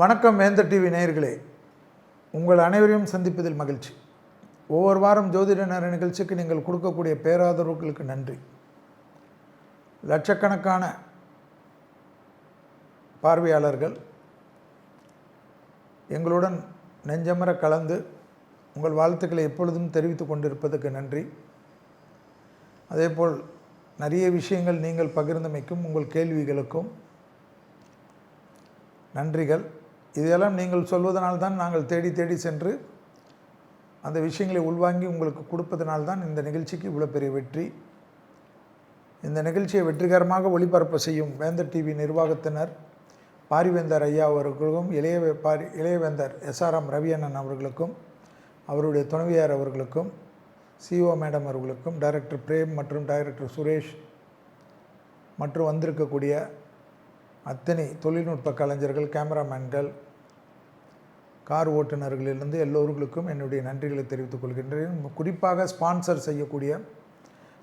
வணக்கம் வேந்த டிவி நேயர்களே. உங்கள் அனைவரையும் சந்திப்பதில் மகிழ்ச்சி. ஒவ்வொரு வாரம் ஜோதிட நேர நிகழ்ச்சிக்கு நீங்கள் கொடுக்கக்கூடிய பேராதரவுகளுக்கு நன்றி. லட்சக்கணக்கான பார்வையாளர்கள் எங்களுடன் நெஞ்சமர கலந்து உங்கள் வாழ்த்துக்களை எப்பொழுதும் தெரிவித்து கொண்டிருப்பதற்கு நன்றி. அதேபோல் நிறைய விஷயங்கள் நீங்கள் பகிர்ந்தமைக்கும் உங்கள் கேள்விகளுக்கும் நன்றிகள். இதையெல்லாம் நீங்கள் சொல்வதனால் தான் நாங்கள் தேடி தேடி சென்று அந்த விஷயங்களை உள்வாங்கி உங்களுக்கு கொடுப்பதனால்தான் இந்த நிகழ்ச்சிக்கு இவ்வளோ பெரிய வெற்றி. இந்த நிகழ்ச்சியை வெற்றிகரமாக ஒளிபரப்பு செய்யும் வேந்தர் டிவி நிர்வாகத்தினர் பாரிவேந்தர் ஐயா அவர்களுக்கும் இளைய பாரி இளையவேந்தர் எஸ்ஆர்எம் ரவியண்ணன் அவர்களுக்கும் அவருடைய துணைவியார் அவர்களுக்கும் சிஓ மேடம் அவர்களுக்கும் டைரக்டர் பிரேம் மற்றும் டைரக்டர் சுரேஷ் மற்றும் வந்திருக்கக்கூடிய அத்தனை தொழில்நுட்ப கலைஞர்கள் கேமராமேன்கள் கார் ஓட்டுநர்களிலிருந்து எல்லோர்களுக்கும் என்னுடைய நன்றிகளை தெரிவித்துக் கொள்கின்றேன். குறிப்பாக ஸ்பான்சர் செய்யக்கூடிய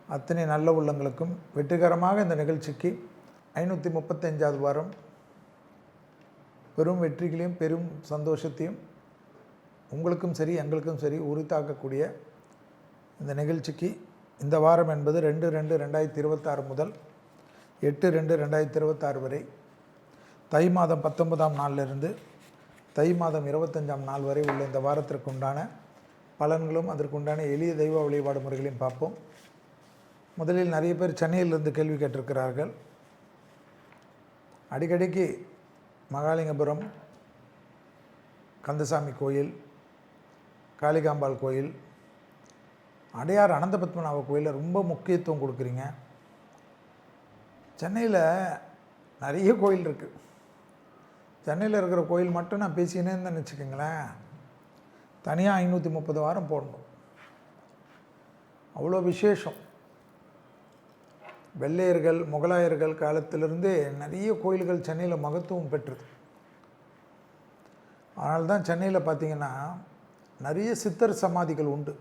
அத்தனை நல்ல உள்ளங்களுக்கும் வெற்றிகரமாக இந்த நிகழ்ச்சிக்கு ஐநூற்றி முப்பத்தஞ்சாவது வாரம் பெரும் வெற்றிகளையும் பெரும் சந்தோஷத்தையும் உங்களுக்கும் சரி எங்களுக்கும் சரி உரித்தாக்கக்கூடிய இந்த நிகழ்ச்சிக்கு இந்த வாரம் என்பது ரெண்டு ரெண்டு ரெண்டாயிரத்தி இருபத்தாறு முதல் எட்டு ரெண்டு ரெண்டாயிரத்தி இருபத்தாறு வரை தை மாதம் பத்தொன்பதாம் நாளிலிருந்து தை மாதம் இருபத்தஞ்சாம் நாள் வரை உள்ள இந்த வாரத்திற்கு உண்டான பலன்களும் அதற்குண்டான எளிய தெய்வ வழிபாடு முறைகளையும் பார்ப்போம். முதலில் நிறைய பேர் சென்னையிலிருந்து கேள்வி கேட்டிருக்கிறார்கள். அடிக்கடிக்கு மகாலிங்கபுரம் கந்தசாமி கோயில் காளிகாம்பாள் கோயில் அடையார் அனந்த பத்மநாப கோயிலில் ரொம்ப முக்கியத்துவம் கொடுக்குறீங்க. சென்னையில் நிறைய கோயில் இருக்குது சென்னையில் இருக்கிற கோயில் மட்டும் நான் பேசினேன்னு இருந்தேன்னு வச்சுக்கோங்களேன். தனியாக ஐநூற்றி முப்பது வாரம் போடணும். அவ்வளோ விசேஷம். வெள்ளையர்கள் முகலாயர்கள் காலத்திலிருந்தே நிறைய கோயில்கள் சென்னையில் மகத்துவம் பெற்றது. அதனால தான் சென்னையில் பார்த்தீங்கன்னா நிறைய சித்தர் சமாதிகள் உண்டு.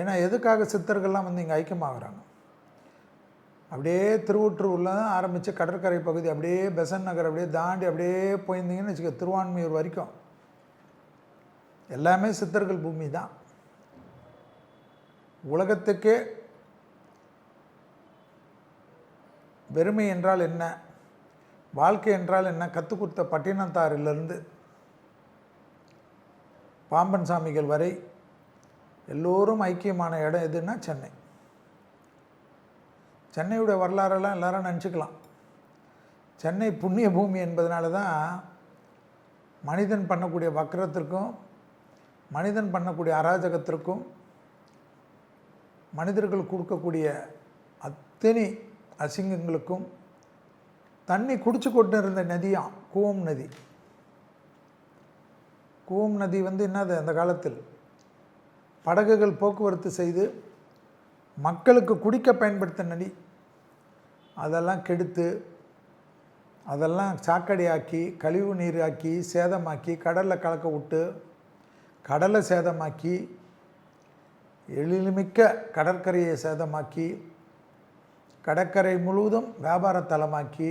ஏன்னா எதுக்காக சித்தர்கள்லாம் வந்து இங்கே ஐக்கியமாகறாங்க? அப்படியே திருவொற்றூரில் தான் ஆரம்பித்து கடற்கரை பகுதி அப்படியே பெசன் நகர் அப்படியே தாண்டி அப்படியே போயிருந்தீங்கன்னு வச்சுக்க திருவான்மையூர் வரைக்கும். எல்லாமே சித்தர்கள் பூமி தான். உலகத்துக்கே வெறுமை என்றால் என்ன? வாழ்க்கை என்றால் என்ன? கற்றுக் கொடுத்த பட்டினத்தாரிலிருந்து பாம்பன் சாமிகள் வரை எல்லோரும் ஐக்கியமான இடம் எதுன்னா சென்னை. சென்னையுடைய வரலாறெல்லாம் எல்லாரும் நினச்சிக்கலாம். சென்னை புண்ணிய பூமி என்பதனால தான் மனிதன் பண்ணக்கூடிய வக்கரத்திற்கும் மனிதன் பண்ணக்கூடிய அராஜகத்திற்கும் மனிதர்கள் கொடுக்கக்கூடிய அத்தனை அசிங்கங்களுக்கும் தண்ணி குடிச்சு கொண்டு இருந்த நதியாம் கூவம் நதி. கூவம் நதி வந்து என்னது அந்த காலத்தில்? படகுகள் போக்குவரத்து செய்து மக்களுக்கு குடிக்க பயன்படுத்த நதி. அதெல்லாம் கெடுத்து அதெல்லாம் சாக்கடையாக்கி கழிவு நீராக்கி சேதமாக்கி கடலில் கலக்க விட்டு கடலை சேதமாக்கி எழில்மிக்க கடற்கரையை சேதமாக்கி கடற்கரை முழுவதும் வியாபார தலமாக்கி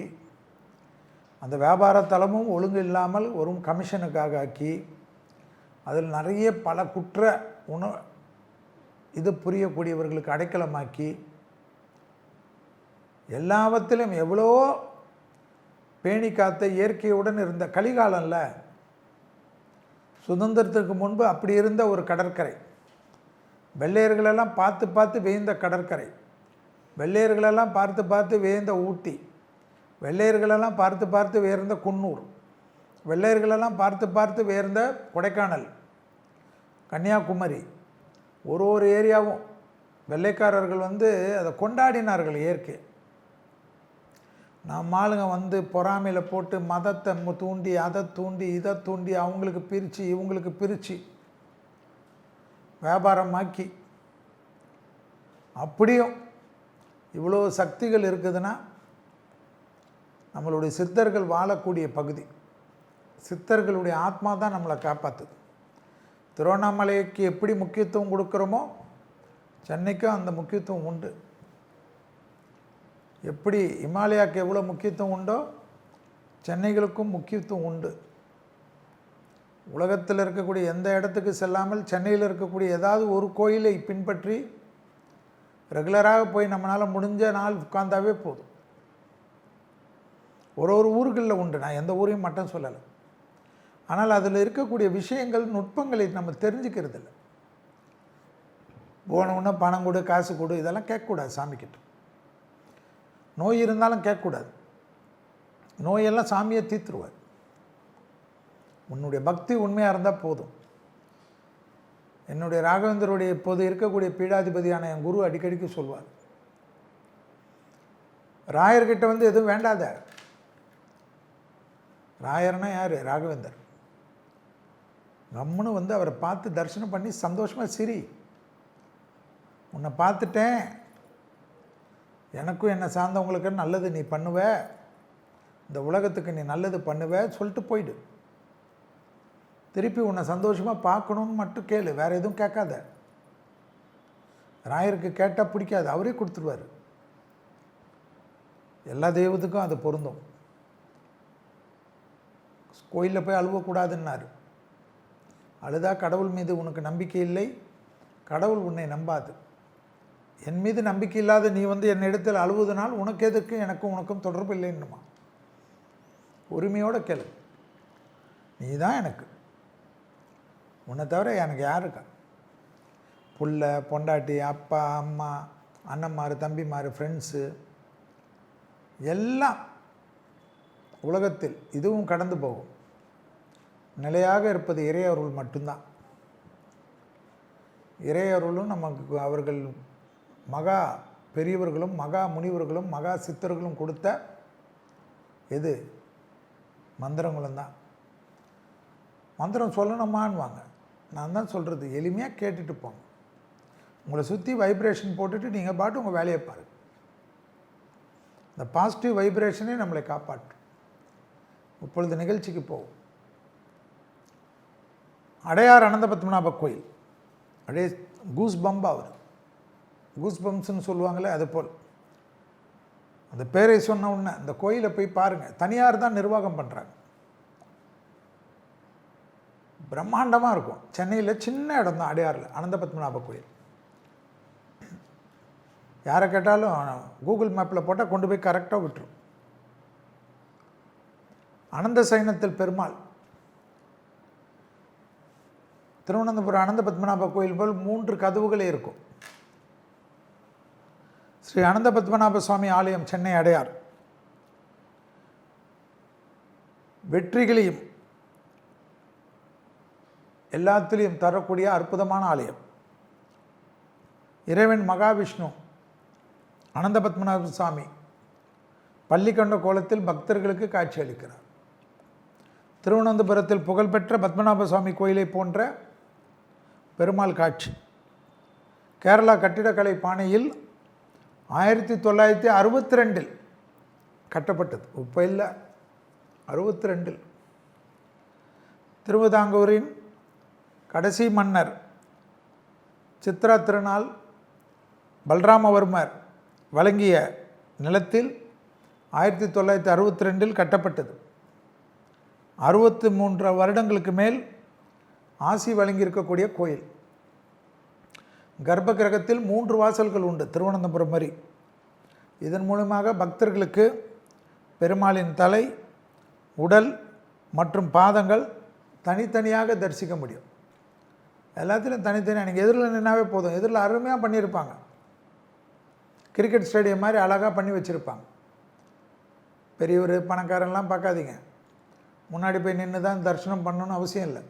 அந்த வியாபார தலமும் ஒழுங்கு இல்லாமல் ஒரு கமிஷனுக்காக ஆக்கி அதில் நிறைய பல குற்ற உண இது புரியக்கூடியவர்களுக்கு அடைக்கலமாக்கி எல்லாவற்றிலும் எவ்வளோ பேணி காத்த இயற்கையுடன் இருந்த கலிகாலம்ல சுதந்திரத்துக்கு முன்பு அப்படி இருந்த ஒரு கடற்கரை. வெள்ளையர்களெல்லாம் பார்த்து பார்த்து வேய்ந்த கடற்கரை. வெள்ளையர்களெல்லாம் பார்த்து பார்த்து வேய்ந்த ஊட்டி. வெள்ளையர்களெல்லாம் பார்த்து பார்த்து வேர்ந்த குன்னூர். வெள்ளையர்களெல்லாம் பார்த்து பார்த்து வேர்ந்த கொடைக்கானல் கன்னியாகுமரி ஒரு ஒரு ஏரியாவும். வெள்ளைக்காரர்கள் வந்து அதை கொண்டாடினார்கள் இயற்கை. நம்ம ஆளுங்க வந்து பொறாமையில் போட்டு மதத்தை தூண்டி அதை தூண்டி இதை தூண்டி அவங்களுக்கு பிரித்து இவங்களுக்கு பிரித்து வியாபாரமாக்கி அப்படியும் இவ்வளோ சக்திகள் இருக்குதுன்னா நம்மளுடைய சித்தர்கள் வாழக்கூடிய பகுதி. சித்தர்களுடைய ஆத்மா தான் நம்மளை காப்பாற்றுது திருவண்ணாமலைக்கு எப்படி முக்கியத்துவம் கொடுக்குறோமோ சென்னைக்கும் அந்த முக்கியத்துவம் உண்டு. எப்படி இமாலயாவுக்கு எவ்வளோ முக்கியத்துவம் உண்டோ சென்னைகளுக்கும் முக்கியத்துவம் உண்டு. உலகத்தில் இருக்கக்கூடிய எந்த இடத்துக்கு செல்லாமல் சென்னையில் இருக்கக்கூடிய ஏதாவது ஒரு கோயிலை பின்பற்றி ரெகுலராக போய் நம்மளால் முடிஞ்ச நாள் உட்காந்தாவே போதும். ஒரு ஒரு ஊர்களில் உண்டு. நான் எந்த ஊரையும் மட்டும் சொல்லலை. ஆனால் அதில் இருக்கக்கூடிய விஷயங்கள் நுட்பங்களை நம்ம தெரிஞ்சுக்கிறது இல்லை போன பணம் கொடு காசு கொடு இதெல்லாம் கேட்கக்கூடாது சாமிக்கிட்ட. நோய் இருந்தாலும் கேட்கக்கூடாது. நோயெல்லாம் சாமியை தீர்த்துருவார். உன்னுடைய பக்தி உண்மையாக இருந்தால் போதும். என்னுடைய ராகவேந்தருடைய இப்போது இருக்கக்கூடிய பீடாதிபதியான என் குரு அடிக்கடிக்கு சொல்வார். ராயர்கிட்ட வந்து எதுவும் வேண்டாத. ராயர்னா யார்? ராகவேந்தர். கம்முன்னு வந்து அவரை பார்த்து தரிசனம் பண்ணி சந்தோஷமாக சிரி. உன்னை பார்த்துட்டேன். எனக்கும் என்னை சார்ந்தவங்களுக்கு நல்லது நீ பண்ணுவ. இந்த உலகத்துக்கு நீ நல்லது பண்ணுவ சொல்லிட்டு போயிடு. திருப்பி உன்னை சந்தோஷமாக பார்க்கணுன்னு மட்டும் கேளு வேறு எதுவும் கேட்காத. ராயருக்கு கேட்டால் பிடிக்காது அவரே கொடுத்துருவார். எல்லா தெய்வத்துக்கும் அது பொருந்தும். கோயிலில் போய் அழுவக்கூடாதுன்னாரு. அழுதா கடவுள் மீது உனக்கு நம்பிக்கை இல்லை கடவுள் உன்னை நம்பாது. என் மீது நம்பிக்கை இல்லாத நீ வந்து என் இடத்தில் அழுவதனால் உனக்கு எதுக்கு எனக்கும் உனக்கும் தொடர்பு இல்லைன்னுமா உரிமையோடு கேளு. நீ தான் எனக்கு. உன்னை தவிர எனக்கு யார் இருக்கா? புள்ள பொண்டாட்டி அப்பா அம்மா அண்ணன்மார் தம்பிமார் ஃப்ரெண்ட்ஸு எல்லாம் உலகத்தில் இதுவும் கடந்து போகும். நிலையாக இருப்பது இறையருள் மட்டும்தான். இறையருளும் நமக்கு அவர்கள் மகா பெரியவர்களும் மகா முனிவர்களும் மகா சித்தர்களும் கொடுத்த எது? மந்திரங்களும் தான். மந்திரம் சொல்லணுமான்வாங்க நான் தான் சொல்கிறது எளிமையாக கேட்டுட்டு போங்க. உங்களை சுற்றி வைப்ரேஷன் போட்டுட்டு நீங்கள் பாட்டு உங்கள் வேலையை பாருங்கள் இந்த பாசிட்டிவ் வைப்ரேஷனே நம்மளை காப்பாற்றும். இப்பொழுது நிகழ்ச்சிக்கு போவோம். அடையார் அனந்த பத்மநாப கோயில். அப்படியே கூஸ் பம்பாக அவர் கூஸ் பம்ப்ஸ்னு சொல்லுவாங்களே அது போல். அந்த பேரை சொன்ன உடனே அந்த கோயிலை போய் பாருங்கள் தனியார் தான் நிர்வாகம் பண்ணுறாங்க பிரம்மாண்டமாக இருக்கும். சென்னையில் சின்ன இடம் தான் அடையாறில் அனந்த பத்மநாப கோயில். யாரை கேட்டாலும் கூகுள் மேப்பில் போட்டால் கொண்டு போய் கரெக்டாக விட்டுரும். அனந்த சைனத்தில் பெருமாள். திருவனந்தபுரம் அனந்த பத்மநாப கோயில் போல் மூன்று கதவுகளே இருக்கும். ஸ்ரீ அனந்த பத்மநாப சுவாமி ஆலயம் சென்னை அடையார். வெற்றிகளையும் எல்லாத்திலையும் தரக்கூடிய அற்புதமான ஆலயம். இறைவன் மகாவிஷ்ணு அனந்த பத்மநாப சுவாமி பள்ளிக்கொண்ட கோலத்தில் பக்தர்களுக்கு காட்சி அளிக்கிறார். திருவனந்தபுரத்தில் புகழ்பெற்ற பத்மநாப சுவாமி கோயிலை போன்ற பெருமாள் காட்சி. கேரளா கட்டிடக்கலை பாணியில் ஆயிரத்தி தொள்ளாயிரத்தி அறுபத்தி ரெண்டில் கட்டப்பட்டது. இப்போ இல்லை. அறுபத்தி ரெண்டில். திருவிதாங்கூரின் கடைசி மன்னர் சித்ரா திருநாள் பல்ராமவர்மர் வழங்கிய நிலத்தில் ஆயிரத்தி தொள்ளாயிரத்தி அறுபத்தி ரெண்டில் கட்டப்பட்டது. அறுபத்தி மூன்று வருடங்களுக்கு மேல் ஆசி வழங்கியிருக்கக்கூடிய கோயில். கர்ப்ப கிரகத்தில் மூன்று வாசல்கள் உண்டு திருவனந்தபுரம் மாதிரி இதன் மூலமாக பக்தர்களுக்கு பெருமாளின் தலை உடல் மற்றும் பாதங்கள் தனித்தனியாக தரிசிக்க முடியும். எல்லாத்துலேயும் தனித்தனியாக நீங்கள் எதிரில் நின்னாவே போதும். எதிரில் அருமையாக பண்ணியிருப்பாங்க. கிரிக்கெட் ஸ்டேடியம் மாதிரி அழகாக பண்ணி வச்சுருப்பாங்க. பெரியவர் பணக்காரன்லாம் பார்க்காதீங்க. முன்னாடி போய் நின்று தான் தரிசனம் பண்ணணும்னு அவசியம் இல்லை.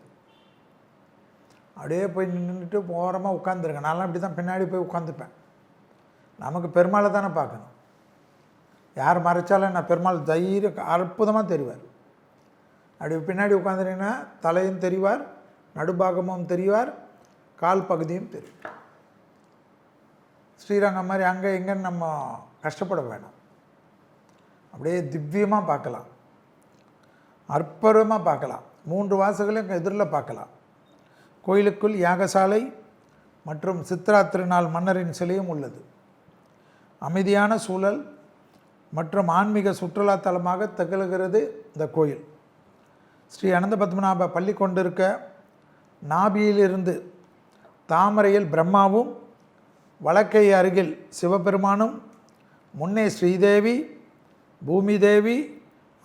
அப்படியே போய் நின்றுட்டு ஓரமாக உட்காந்துருங்க நான்லாம் இப்படி தான் பின்னாடி போய் உட்காந்துப்பேன் நமக்கு பெருமாளை தானே பார்க்கணும். யார் மறைச்சாலும் நான் பெருமாள் தைரிய அற்புதமாக தெரிவார். அப்படி பின்னாடி உட்காந்துருங்கன்னா தலையும் தெரிவார் நடுபாகமும் தெரிவார் கால் பகுதியும் தெரியும். ஸ்ரீரங்கம் மாதிரி அங்கே எங்கேன்னு நம்ம கஷ்டப்பட வேணாம். அப்படியே திவ்யமாக பார்க்கலாம். அற்புதமாக பார்க்கலாம். மூன்று வாசகளையும் எதிரில் பார்க்கலாம். கோயிலுக்குள் யாகசாலை மற்றும் சித்ரா திருநாள் மன்னரின் சிலையும் உள்ளது. அமைதியான சூழல் மற்றும் ஆன்மீக சுற்றுலா தலமாக திகழ்கிறது இந்த கோயில். ஸ்ரீ அனந்த பத்மநாப பள்ளி கொண்டிருக்க நாபியிலிருந்து தாமரையில் பிரம்மாவும் வழக்கை அருகில் சிவபெருமானும் முன்னே ஸ்ரீதேவி பூமி தேவி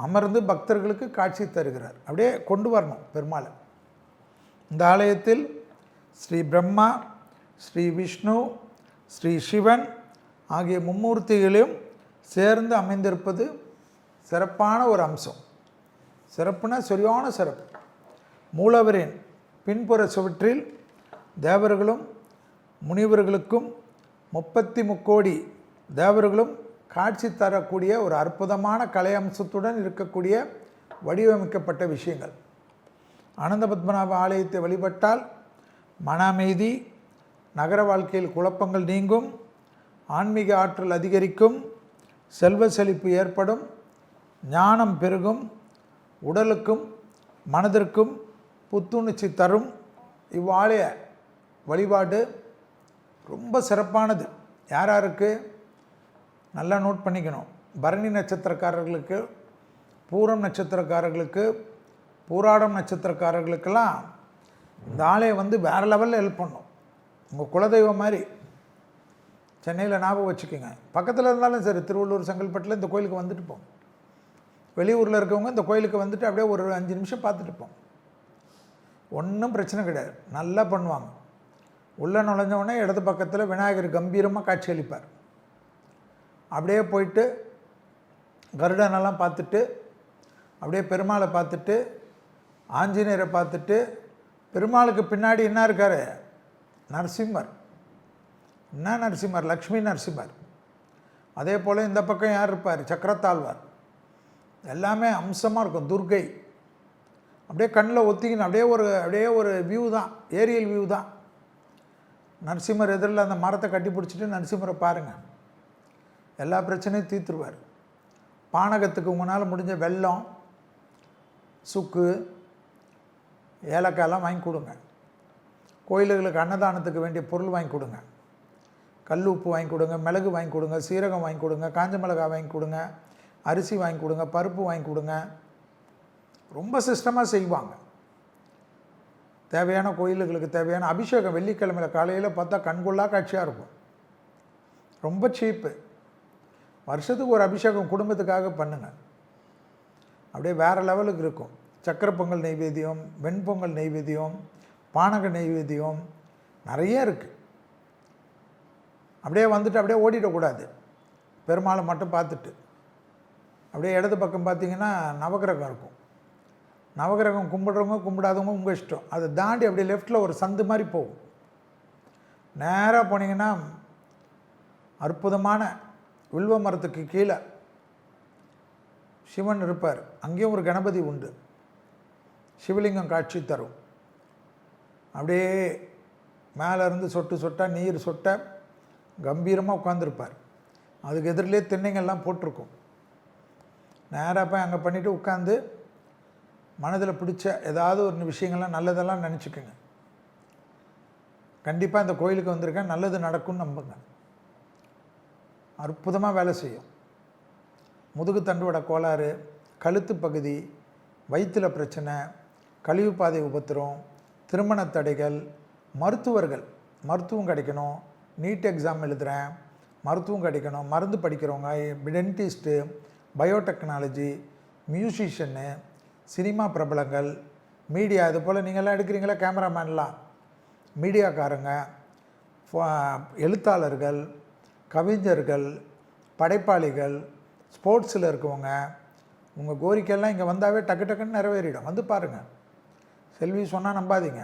அமர்ந்து பக்தர்களுக்கு காட்சி தருகிறார். அப்படியே கொண்டு வரணும் பெருமாளை. இந்த ஆலயத்தில் ஸ்ரீ பிரம்மா ஸ்ரீ விஷ்ணு ஸ்ரீ சிவன் ஆகிய மும்மூர்த்திகளையும் சேர்ந்து அமைந்திருப்பது சிறப்பான ஒரு அம்சம். சிறப்புனா சரியான சிறப்பு. மூலவரின் பின்புற சுவற்றில் தேவர்களும் முனிவர்களுக்கும் முப்பத்தி முக்கோடி தேவர்களும் காட்சி தரக்கூடிய ஒரு அற்புதமான கலை அம்சத்துடன் இருக்கக்கூடிய வடிவமைக்கப்பட்ட விஷயங்கள். அனந்த பத்மநாப ஆலயத்தை வழிபட்டால் மன அமைதி நகர வாழ்க்கையில் குழப்பங்கள் நீங்கும் ஆன்மீக ஆற்றல் அதிகரிக்கும் செல்வ செழிப்பு ஏற்படும் ஞானம் பெருகும் உடலுக்கும் மனதிற்கும் புத்துணர்ச்சி தரும் இவ்வாலய வழிபாடு ரொம்ப சிறப்பானது. யார் யாருக்கு? நல்லா நோட் பண்ணிக்கணும். பரணி நட்சத்திரக்காரர்களுக்கு பூரம் நட்சத்திரக்காரர்களுக்கு பூராடம் நட்சத்திரக்காரர்களுக்கெல்லாம் இந்த ஆலயம் வந்து வேறு லெவலில் ஹெல்ப் பண்ணும். உங்கள் குலதெய்வம் மாதிரி. சென்னையில் ஞாபகம் வச்சுக்கோங்க. பக்கத்தில் இருந்தாலும் சரி திருவள்ளூர் செங்கல்பட்டில் இந்த கோயிலுக்கு வந்துட்டு போங்க வெளியூரில் இருக்கவங்க இந்த கோயிலுக்கு வந்துட்டு அப்படியே ஒரு அஞ்சு நிமிஷம் பார்த்துட்டு போங்க ஒன்றும் பிரச்சனை கிடையாது. நல்லா பண்ணுவாங்க. உள்ளே நுழைஞ்சவொடனே இடது பக்கத்தில் விநாயகர் கம்பீரமாக காட்சி அளிப்பார். அப்படியே போயிட்டு கருடனெல்லாம் பார்த்துட்டு அப்படியே பெருமாளை பார்த்துட்டு ஆஞ்சநேயரை பார்த்துட்டு பெருமாளுக்கு பின்னாடி என்ன இருக்கார்? நரசிம்மர். என்ன நரசிம்மர்? லக்ஷ்மி நரசிம்மர். அதே போல் இந்த பக்கம் யார் இருப்பார்? சக்கரத்தாழ்வார். எல்லாமே அம்சமாக இருக்கும். துர்கை அப்படியே கண்ணில் ஒத்திக்கணும் அப்படியே ஒரு அப்படியே ஒரு வியூ தான். ஏரியல் வியூ தான். நரசிம்மர் எதிரில் அந்த மரத்தை கட்டி பிடிச்சிட்டு நரசிம்மரை பாருங்கள் எல்லா பிரச்சனையும் தீர்த்துருவார். பானகத்துக்கு உங்களால் முடிஞ்ச வெள்ளம் சுக்கு ஏலக்காயெல்லாம் வாங்கி கொடுங்க. கோயில்களுக்கு அன்னதானத்துக்கு வேண்டிய பொருள் வாங்கி கொடுங்க. கல் உப்பு வாங்கி கொடுங்க மிளகு வாங்கி கொடுங்க சீரகம் வாங்கி கொடுங்க காஞ்ச மிளகாய் வாங்கி கொடுங்க அரிசி வாங்கி கொடுங்க பருப்பு வாங்கி கொடுங்க. ரொம்ப சிஸ்டமாக செய்வாங்க. தேவையான கோயில்களுக்கு தேவையான அபிஷேகம் வெள்ளிக்கிழமையில் காலையில் பார்த்தா கண்கொள்ளா காட்சியாக இருக்கும். ரொம்ப சீப்பு. வருஷத்துக்கு ஒரு அபிஷேகம் குடும்பத்துக்காக பண்ணுங்கள் அப்படியே வேறு லெவலுக்கு இருக்கும். சக்கரை பொங்கல் நெய்வேத்தியம் வெண்பொங்கல் நைவேத்தியம் பானக நைவேத்தியம் நிறைய இருக்குது அப்படியே வந்துட்டு அப்படியே ஓடிடக்கூடாது பெருமாளை மட்டும் பார்த்துட்டு. அப்படியே இடது பக்கம் பார்த்தீங்கன்னா நவகிரகம் இருக்கும். நவகிரகம் கும்பிடுறவங்க கும்பிடாதவங்க உங்கள் இஷ்டம். அதை தாண்டி அப்படியே லெஃப்ட்டில் ஒரு சந்து மாதிரி போகும். நேராக போனீங்கன்னா அற்புதமான வில்வ மரத்துக்கு கீழே சிவன் இருப்பார். அங்கேயும் ஒரு கணபதி உண்டு. சிவலிங்கம் காட்சி தரும். அப்படியே மேலே இருந்து சொட்டு சொட்டாக நீர் சொட்ட கம்பீரமாக உட்காந்துருப்பார் அதுக்கு எதிரிலே திண்ணைங்கள்லாம் போட்டிருக்கும். நேராக போய் அங்கே பண்ணிவிட்டு உட்காந்து மனதில் பிடிச்ச ஏதாவது ஒரு விஷயங்கள்லாம் நல்லதெல்லாம் நினச்சிக்கோங்க. கண்டிப்பாக இந்த கோயிலுக்கு வந்திருக்கேன் நல்லது நடக்கும்னு நம்புங்க. அற்புதமாக வேலை செய்யும். முதுகு தண்டுவட கோளாறு கழுத்து பகுதி வயிற்றில் பிரச்சனை கழிவுப்பாதை உபத்திரம் திருமண தடைகள் மருத்துவர்கள் மருத்துவம் கிடைக்கணும் நீட் எக்ஸாம் எழுதுகிறேன் மருத்துவம் கிடைக்கணும் மருந்து படிக்கிறவங்க டென்டிஸ்ட்டு பயோடெக்னாலஜி மியூசிஷியன்னு சினிமா பிரபலங்கள் மீடியா இது போல் நீங்கள்லாம் எடுக்கிறீங்களா கேமராமேன்லாம் மீடியாக்காரங்க எழுத்தாளர்கள் கவிஞர்கள் படைப்பாளிகள் ஸ்போர்ட்ஸில் இருக்கவங்க உங்கள் கோரிக்கையெல்லாம் இங்கே வந்தாவே டக்கு டக்குன்னு நிறைவேறிடும். வந்து பாருங்கள் செல்வி சொன்னால் நம்பாதீங்க.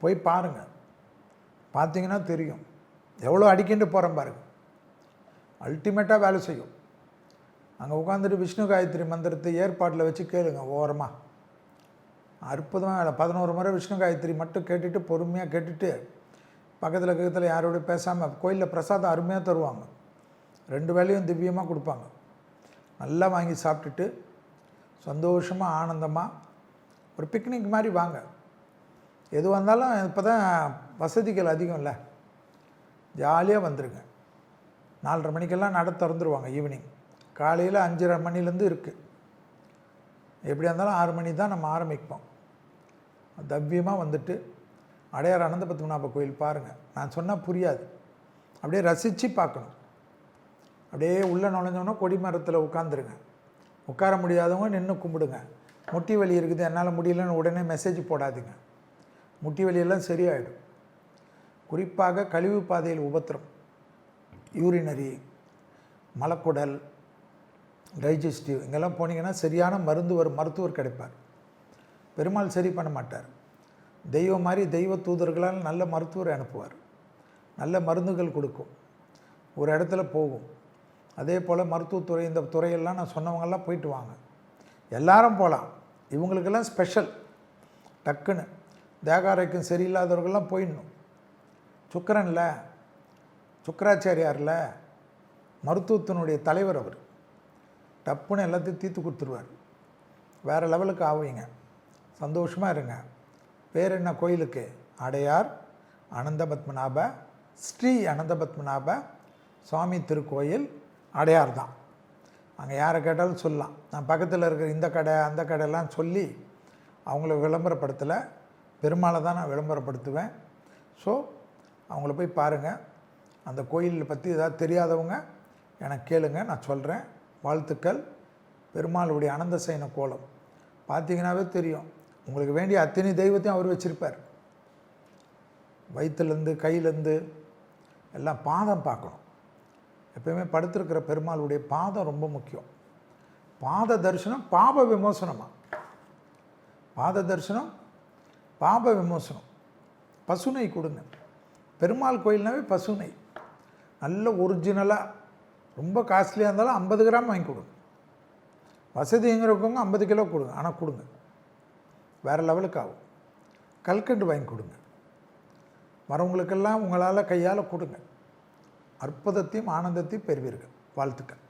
போய் பாருங்கள் பார்த்தீங்கன்னா தெரியும். எவ்வளோ அடிக்கிட்டு போகிறேன் பாருங்க. அல்டிமேட்டாக வேலை செய்யும். அங்கே உட்காந்துட்டு விஷ்ணு காயத்ரி மந்திரத்தை ஏற்பாட்டில் வச்சு கேளுங்க ஓரமாக அற்புதமாக வேலை. பதினோரு முறை விஷ்ணு காயத்ரி மட்டும் கேட்டுட்டு பொறுமையாக கேட்டுட்டு பக்கத்தில் பக்கத்தில் யாரோட பேசாமல் கோயிலில் பிரசாதம் அருமையாக தருவாங்க. ரெண்டு வேலையும் திவ்யமாக கொடுப்பாங்க. நல்லா வாங்கி சாப்பிட்டுட்டு சந்தோஷமாக ஆனந்தமாக ஒரு பிக்னிக் மாதிரி வாங்க. எது வந்தாலும் இப்போ தான் வசதிகள் அதிகம் இல்லை ஜாலியாக வந்துடுங்க நாலரை மணிக்கெல்லாம் நட திறந்துருவாங்க ஈவினிங் காலையில் அஞ்சரை மணிலேருந்து இருக்குது எப்படியா இருந்தாலும் ஆறு மணி தான் நம்ம ஆரம்பிப்போம். தவ்யமாக வந்துட்டு அடையார் அனந்த பத்மநாப கோயில் பாருங்கள் நான் சொன்னால் புரியாது. அப்படியே ரசித்து பார்க்கணும். அப்படியே உள்ளே நுழைஞ்சோன்னா கொடி மரத்தில் உட்காந்துருங்க உட்கார முடியாதவங்க நின்று கும்பிடுங்க. முட்டி வலி இருக்குது என்னால் முடியலன்னு உடனே மெசேஜ் போடாதீங்க. முட்டி வலியெல்லாம் சரியாயிடும். குறிப்பாக கழிவு பாதையில் உபத்திரம் யூரினரி மலக்குடல் டைஜஸ்டிவ் இங்கெல்லாம் போனீங்கன்னா சரியான மருந்து ஒரு மருத்துவர் கிடைப்பார். பெருமாள் சரி பண்ண மாட்டார். தெய்வம் மாதிரி தெய்வ தூதர்களால் நல்ல மருத்துவரை அனுப்புவார். நல்ல மருந்துகள் கொடுக்கும். ஒரு இடத்துல போகும். அதே போல் மருத்துவத்துறை இந்த துறையெல்லாம் நான் சொன்னவங்கெல்லாம் போயிட்டு வாங்க. எல்லாரும் போகலாம். இவங்களுக்கெல்லாம் ஸ்பெஷல் டக்குன்னு. தேகாரைக்கும் சரியில்லாதவர்கள்லாம் போயிடணும். சுக்கரனில் சுக்கராச்சாரியாரில் மருத்துவத்தினுடைய தலைவர் அவர். டப்புன்னு எல்லாத்தையும் தீர்த்து கொடுத்துருவார். வேறு லெவலுக்கு ஆவீங்க. சந்தோஷமாக இருங்க. பேர் என்ன கோயிலுக்கு? அடையார் அனந்த பத்மநாப ஸ்ரீ அனந்த பத்மநாப சுவாமி திருக்கோயில் அடையார் தான். அங்கே யாரை கேட்டாலும் சொல்லலாம். நான் பக்கத்தில் இருக்கிற இந்த கடை அந்த கடையெல்லாம் சொல்லி அவங்கள விளம்பரப்படுத்தலை. பெருமாளை தான் நான் விளம்பரப்படுத்துவேன். ஸோ அவங்கள போய் பாருங்கள் அந்த கோயிலில் பற்றி ஏதாவது தெரியாதவங்க எனக்கு கேளுங்க நான் சொல்கிறேன் வாழ்த்துக்கள். பெருமாளுடைய அனந்த சைன கோலம். பார்த்தீங்கன்னாவே தெரியும். உங்களுக்கு வேண்டிய அத்தனை தெய்வத்தையும் அவர் வச்சுருப்பார். வயிற்றுலேருந்து கையிலேருந்து எல்லாம் பாதம் பார்க்கணும். எப்பயுமே படுத்திருக்கிற பெருமாளுடைய பாதம் ரொம்ப முக்கியம். பாத தரிசனம் பாப விமோசனமாக பாத தரிசனம் பாப விமோசனம். பசுனை கொடுங்க. பெருமாள் கோயில்னாவே பசுனை. நல்ல ஒரிஜினலாக ரொம்ப காஸ்ட்லியாக இருந்தாலும் ஐம்பது கிராம் வாங்கி கொடுங்க. வசதிங்கிறவங்க ஐம்பது கிலோ கொடுங்க. ஆனால் கொடுங்க. வேறு லெவலுக்கு ஆகும். கல்கண்டு வாங்கி கொடுங்க. வரவங்களுக்கெல்லாம் உங்களால் கையால் கொடுங்க. அற்புதத்தையும் ஆனந்தத்தையும் பெறுவீர்கள். வாழ்த்துக்கள்.